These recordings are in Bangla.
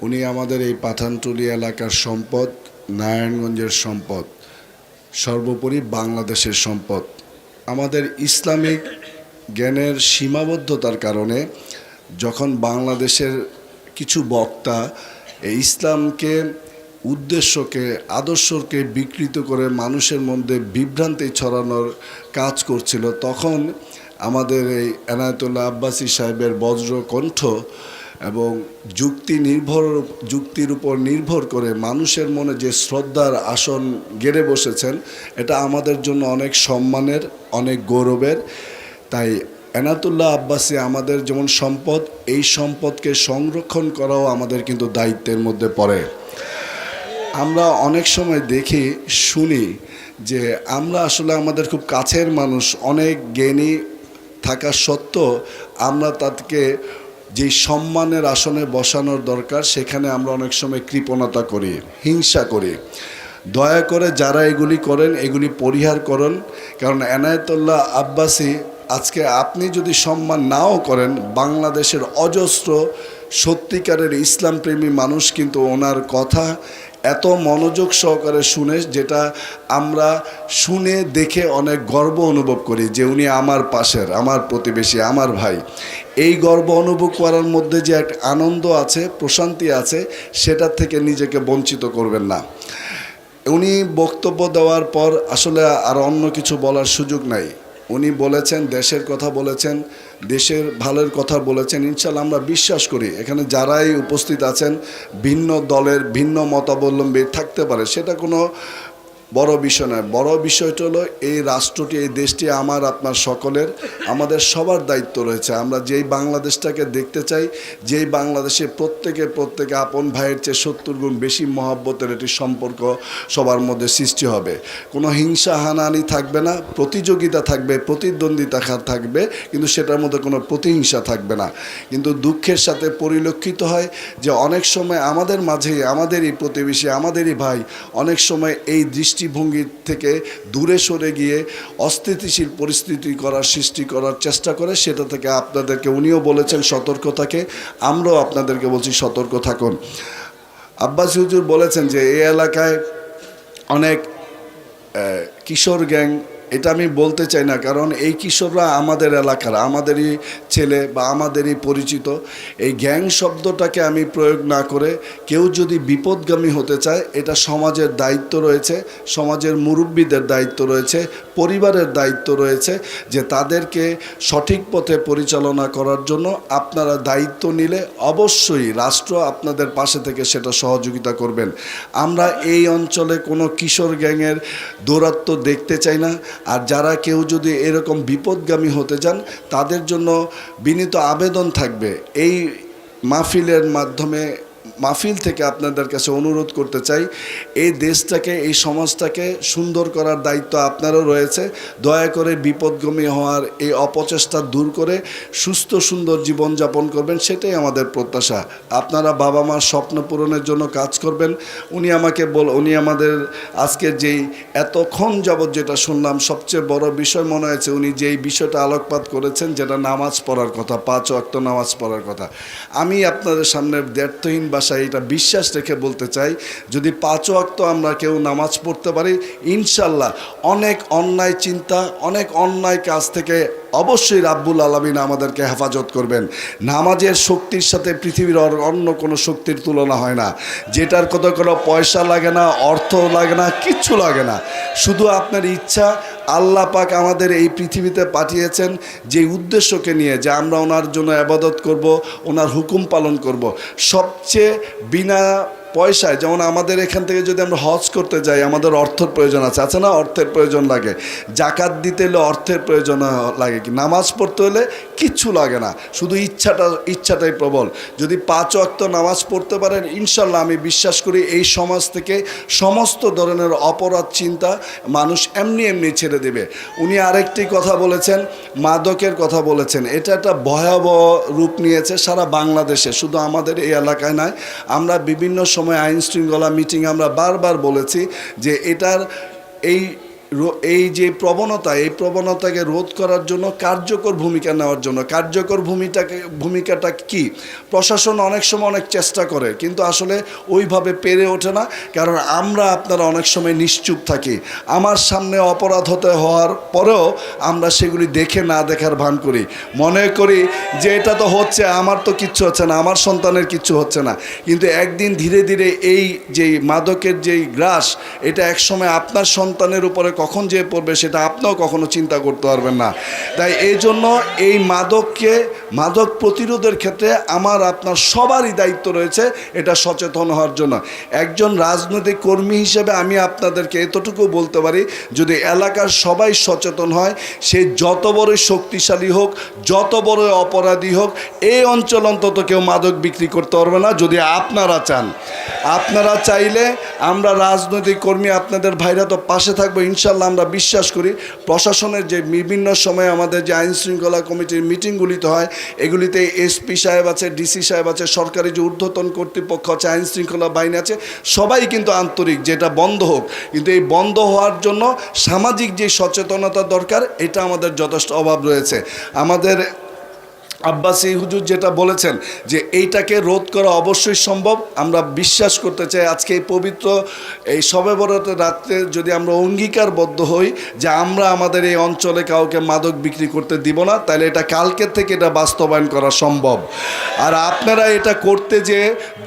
উনি আমাদের এই পাঠানটুলি এলাকার সম্পদ, নারায়ণগঞ্জের সম্পদ, সর্বোপরি বাংলাদেশের সম্পদ। আমাদের ইসলামিক জ্ঞানের সীমাবদ্ধতার কারণে যখন বাংলাদেশের কিছু বক্তা এই ইসলামকে, উদ্দেশ্যকে, আদর্শকে বিকৃত করে মানুষের মধ্যে বিভ্রান্তি ছড়ানোর কাজ করছিল, তখন আমাদের এই এনায়তুল্লাহ আব্বাসী সাহেবের বজ্র কণ্ঠ এবং যুক্তি নির্ভর, যুক্তির উপর নির্ভর করে মানুষের মনে যে শ্রদ্ধার আসন গেড়ে বসেছেন, এটা আমাদের জন্য অনেক সম্মানের, অনেক গৌরবের। তাই এনাতুল্লাহ আব্বাসী আমাদের যেমন সম্পদ, এই সম্পদকে সংরক্ষণ করাও আমাদের কিন্তু দায়িত্বের মধ্যে পড়ে। আমরা অনেক সময় দেখি, শুনি যে আমরা আসলে আমাদের খুব কাছের মানুষ, অনেক জ্ঞানী থাকা সত্ত্বেও আমরা তাদেরকে যে সম্মানের আসনে বসানোর দরকার, সেখানে আমরা অনেক সময় কৃপণতা করি, হিংসা করি। দয়া করে যারা এগুলি করেন, এগুলি পরিহার করুন। কারণ এনায়তুল্লাহ আব্বাসি, আজকে আপনি যদি সম্মান নাও করেন, বাংলাদেশের অজস্র সত্যিকারের ইসলাম প্রেমী মানুষ কিন্তু ওনার কথা এত মনোযোগ সহকারে শুনে, যেটা আমরা শুনে দেখে অনেক গর্ব অনুভব করি যে উনি আমার পাশের, আমার প্রতিবেশী, আমার ভাই। এই গর্ব অনুভব করার মধ্যে যে এক আনন্দ আছে, প্রশান্তি আছে, সেটার থেকে নিজেকে বঞ্চিত করবেন না। উনি বক্তব্য দেওয়ার পর আসলে আর অন্য কিছু বলার সুযোগ নাই। উনি বলেছেন, দেশের কথা বলেছেন, দেশের ভালোর কথা বলেছেন। ইনশাল্লাহ আমরা বিশ্বাস করি, এখানে যারাই উপস্থিত আছেন, ভিন্ন দলের ভিন্ন মতাবলম্বী থাকতে পারে। সেটা কোনো বড় বিষয় নয়। বড় বিষয়টা হলো এই রাষ্ট্রটি, এই দেশটি আমার, আপনার সকলের, আমাদের সবার দায়িত্ব রয়েছে। আমরা যেই বাংলাদেশটাকে দেখতে চাই, যেই বাংলাদেশে প্রত্যেকে প্রত্যেকে আপন ভাইয়ের চেয়ে সত্তর গুণ বেশি মহাব্বতের একটি সম্পর্ক সবার মধ্যে সৃষ্টি হবে। কোনো হিংসা হানাহানি থাকবে না, প্রতিযোগিতা থাকবে, প্রতিদ্বন্দ্বিতা থাকবে, কিন্তু সেটার মধ্যে কোনো প্রতিহিংসা থাকবে না। কিন্তু দুঃখের সাথে পরিলক্ষিত হয় যে অনেক সময় আমাদের মাঝেই, আমাদেরই প্রতিবেশী, আমাদেরই ভাই অনেক সময় এই দৃষ্টিভঙ্গি থেকে দূরে সরে গিয়ে অস্থিতিশীল পরিস্থিতি করার, সৃষ্টি করার চেষ্টা করে, সেটা থেকে আপনাদেরকে উনিও বলেছেন সতর্ক থাকে, আমরাও আপনাদেরকে বলছি সতর্ক থাকুন। আব্বাস হুজুর বলেছেন যে এই এলাকায় অনেক কিশোর গ্যাং এটা আমি বলতে চাই না, কারণ এই কিশোররা আমাদের এলাকার, আমাদেরই ছেলে বা আমাদেরই পরিচিত। এই গ্যাং শব্দটাকে আমি প্রয়োগ না করে কেউ যদি বিপদগামী হতে চায়, এটা সমাজের দায়িত্ব রয়েছে, সমাজের মুরব্বীদের দায়িত্ব রয়েছে, পরিবারের দায়িত্ব রয়েছে যে তাদেরকে সঠিক পথে পরিচালনা করার জন্য আপনারা দায়িত্ব নিলে অবশ্যই রাষ্ট্র আপনাদের পাশে থেকে সেটা সহযোগিতা করবেন। আমরা এই অঞ্চলে কোনো কিশোর গ্যাংয়ের দৌরাত্ম্য দেখতে চাই না। আর যারা কেউ যদি এরকম বিপদগামী হতে চান, তাদের জন্য বিনীত আবেদন থাকবে এই মাহফিলের মাধ্যমে মাহফিল থেকে আপনাদের কাছে অনুরোধ করতে চাই, এই দেশটাকে, এই সমাজটাকে সুন্দর করার দায়িত্ব আপনারও রয়েছে। দয়া করে বিপদগমী হওয়ার এই অপচেষ্টা দূর করে সুস্থ, সুন্দর জীবনযাপন করবেন, সেটাই আমাদের প্রত্যাশা। আপনারা বাবা মার স্বপ্ন পূরণের জন্য কাজ করবেন। উনি আমাকে বল, উনি আমাদের আজকের যেই এতক্ষণ যাবৎ যেটা শুনলাম, সবচেয়ে বড় বিষয় মনে হয়েছে, উনি যেই বিষয়টা আলোকপাত করেছেন, যেটা নামাজ পড়ার কথা, পাঁচ অক্ত নামাজ পড়ার কথা। আমি আপনাদের সামনে দ্ব্যর্থহীন ভাষায় এটা বিশ্বাস রেখে বলতে চাই, যদি পাঁচ অক্ত আমরা কেউ নামাজ পড়তে পারি, ইনশাল্লাহ অনেক অন্যায় চিন্তা, অনেক অন্যায় কাজ থেকে অবশ্যই রাব্বুল আলমিন আমাদেরকে হেফাজত করবেন। নামাজের শক্তির সাথে পৃথিবীর অন্য কোনো শক্তির তুলনা হয় না। যেটার কত কোনো পয়সা লাগে না অর্থ লাগে না, কিচ্ছু লাগে না। শুধু আপনার ইচ্ছা, আল্লাহ পাক আমাদের এই পৃথিবীতে পাঠিয়েছেন যে উদ্দেশ্যকে নিয়ে, যে আমরা ওনার জন্য আবাদত করব, ওনার হুকুম পালন করব। সবচেয়ে বিনা পয়সায়, যেমন আমাদের এখান থেকে যদি আমরা হজ করতে যাই, আমাদের অর্থের প্রয়োজন আছে। আছে না অর্থের প্রয়োজন লাগে? জাকাত দিতে হলে অর্থের প্রয়োজন লাগে কি? নামাজ পড়তে হলে কিচ্ছু লাগে না। শুধু ইচ্ছাটা, ইচ্ছাটাই প্রবল। যদি পাঁচ অক্ত নামাজ পড়তে পারেন, ইনশাল্লাহ আমি বিশ্বাস করি এই সমাজ থেকে সমস্ত ধরনের অপরাধ, চিন্তা মানুষ এমনি এমনি ছেড়ে দেবে। উনি আরেকটি কথা বলেছেন, মাদকের কথা বলেছেন। এটা একটা ভয়াবহ রূপ নিয়েছে সারা বাংলাদেশে। শুধু আমাদের এই এলাকায় নয়, আমরা বিভিন্ন সময় আইন শৃঙ্খলা মিটিং আমরা বারবার বলেছি যে এটার এই এই যে প্রবণতা, এই প্রবণতাকে রোধ করার জন্য কার্যকর ভূমিকা নেওয়ার জন্য। কার্যকর ভূমিটাকে, ভূমিকাটা কি? প্রশাসন অনেক সময় অনেক চেষ্টা করে, কিন্তু আসলে ওইভাবে পেরে ওঠে না, কারণ আমরা আপনারা অনেক সময় নিশ্চুপ থাকি। আমার সামনে অপরাধ হতে হওয়ার পরেও আমরা সেগুলি দেখে না দেখার ভান করি। মনে করি যে এটা তো হচ্ছে, আমার তো কিচ্ছু হচ্ছে না, আমার সন্তানের কিচ্ছু হচ্ছে না। কিন্তু একদিন ধীরে ধীরে এই যে মাদকের যেই গ্রাস, এটা একসময় আপনার সন্তানের উপরে কখন যে পড়বে সেটা আপনিও কখনো চিন্তা করতে পারবেন না। তাই এই জন্য এই মাদককে, মাদক প্রতিরোধের ক্ষেত্রে আমার, আপনার সবারই দায়িত্ব রয়েছে এটা সচেতন হওয়ার জন্য। একজন রাজনৈতিক কর্মী হিসেবে আমি আপনাদেরকে এতটুকু বলতে পারি, যদি এলাকার সবাই সচেতন হয়, সে যত বড়ই শক্তিশালী হোক, যত বড় অপরাধী হোক, এই অঞ্চল অন্তত কেউ মাদক বিক্রি করতে পারবে না, যদি আপনারা চান। আপনারা চাইলে আমরা রাজনৈতিক কর্মী, আপনাদের ভাইরা তো পাশে থাকব ইনশাল্লাহ আমরা বিশ্বাস করি প্রশাসনের যে বিভিন্ন সময়ে আমাদের যে আইন শৃঙ্খলা কমিটির মিটিংগুলিতে হয়, এগুলিতে এসপি সাহেব আছে, ডিসি সাহেব আছে, সরকারি যে ঊর্ধ্বতন কর্তৃপক্ষ আছে, আইন শৃঙ্খলা বাহিনী আছে, সবাই কিন্তু আন্তরিক, যেটা বন্ধ হোক। কিন্তু এই বন্ধ হওয়ার জন্য সামাজিক যে সচেতনতা দরকার, এটা আমাদের যথেষ্ট অভাব রয়েছে। আমাদের আব্বাসী হুজুর যেটা বলেছেন যে এইটাকে রোধ করা অবশ্যই সম্ভব। আমরা বিশ্বাস করতে চাই আজকে এই পবিত্র এই সবে বরাতের রাত্রে যদি আমরা অঙ্গীকারবদ্ধ হই যে আমরা আমাদের এই অঞ্চলে কাউকে মাদক বিক্রি করতে দিব না, তাহলে এটা কালকের থেকে এটা বাস্তবায়ন করা সম্ভব। আর আপনারা এটা করতে যে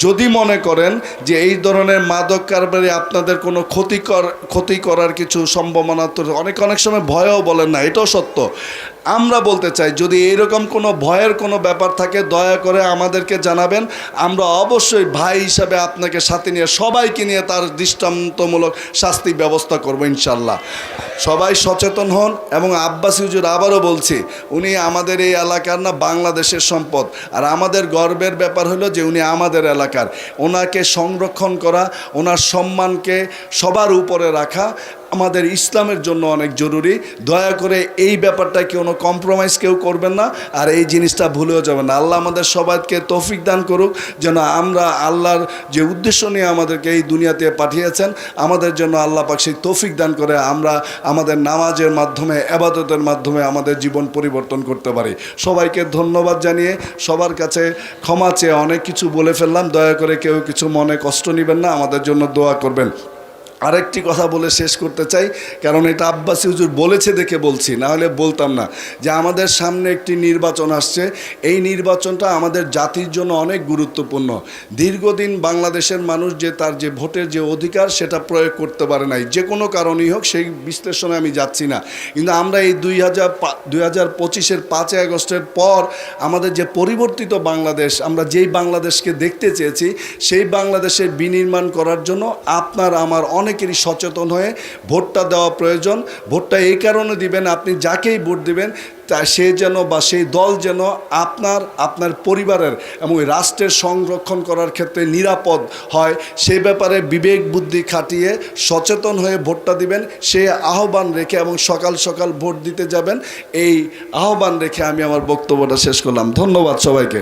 যদি মনে করেন যে এই ধরনের মাদক কারবারে আপনাদের কোনো ক্ষতিকর, ক্ষতি করার কিছু সম্ভাবনা তো অনেক অনেক সময় ভয়ও বলেন না, এটাও সত্য। আমরা বলতে চাই যদি এরকম কোনো ভয়ের কোনো ব্যাপার থাকে, দয়া করে আমাদেরকে জানাবেন। আমরা অবশ্যই ভাই হিসাবে আপনাকে সাথে নিয়ে, সবাইকে নিয়ে তার দৃষ্টান্তমূলক শাস্তি ব্যবস্থা করব ইনশাল্লাহ। সবাই সচেতন হন এবং আব্বাস হুজুর আবারও বলছি, উনি আমাদের এই এলাকার না বাংলাদেশের সম্পদ। আর আমাদের গর্বের ব্যাপার হলো যে উনি আমাদের এলাকার। ওনাকে সংরক্ষণ করা, ওনার সম্মানকে সবার উপরে রাখা আমাদের ইসলামের জন্য অনেক জরুরি। দয়া করে এই ব্যাপারটা কোনো কম্প্রোমাইজ কেউ করবেন না, আর এই জিনিসটা ভুলেও যাবেন না। আল্লাহ আমাদের সবাইকে তৌফিক দান করুক, যেন আমরা আল্লাহর যে উদ্দেশ্য নিয়ে আমাদেরকে এই দুনিয়াতে পাঠিয়েছেন, আমাদের জন্য আল্লাহ পাক সেই তৌফিক দান করে আমরা আমাদের নামাজের মাধ্যমে, আবাদতের মাধ্যমে আমাদের জীবন পরিবর্তন করতে পারি। সবাইকে ধন্যবাদ জানিয়ে সবার কাছে ক্ষমা চেয়ে অনেক কিছু বলে ফেললাম। দয়া করে কেউ কিছু মনে কষ্ট নেবেন না, আমাদের জন্য দোয়া করবেন। আরেকটি কথা বলে শেষ করতে চাই, কারণ এটা আব্বাসী হুজুর বলেছে দেখে বলছি, না হলে বলতাম না, যে আমাদের সামনে একটি নির্বাচন আসছে, এই নির্বাচনটা আমাদের জাতির জন্য অনেক গুরুত্বপূর্ণ। দীর্ঘদিন বাংলাদেশের মানুষ যে তার যে ভোটের যে অধিকার, সেটা প্রয়োগ করতে পারে নাই। যে কোনো কারণেই হোক, সেই বিশ্লেষণে আমি যাচ্ছি না। কিন্তু আমরা এই দুই হাজার দুই হাজার পঁচিশের পাঁচই আগস্টের পর আমাদের যে পরিবর্তিত বাংলাদেশ, আমরা যেই বাংলাদেশকে দেখতে চেয়েছি, সেই বাংলাদেশের বিনির্মাণ করার জন্য আপনার, আমার অনেকেরই সচেতন হয়ে ভোটটা দেওয়া প্রয়োজন। ভোটটা এই কারণে দিবেন, আপনি যাকেই ভোট দিবেন, তা সে যেন বা সেই দল যেন আপনার আপনার পরিবারের এবং রাষ্ট্রের সংরক্ষণ করার ক্ষেত্রে নিরাপদ হয়। সে ব্যাপারে বিবেক বুদ্ধি খাটিয়ে সচেতন হয়ে ভোটটা দিবেন। সে আহ্বান রেখে এবং সকাল সকাল ভোট দিতে যাবেন। এই আহ্বান রেখে আমি আমার বক্তব্যটা শেষ করলাম। ধন্যবাদ সবাইকে।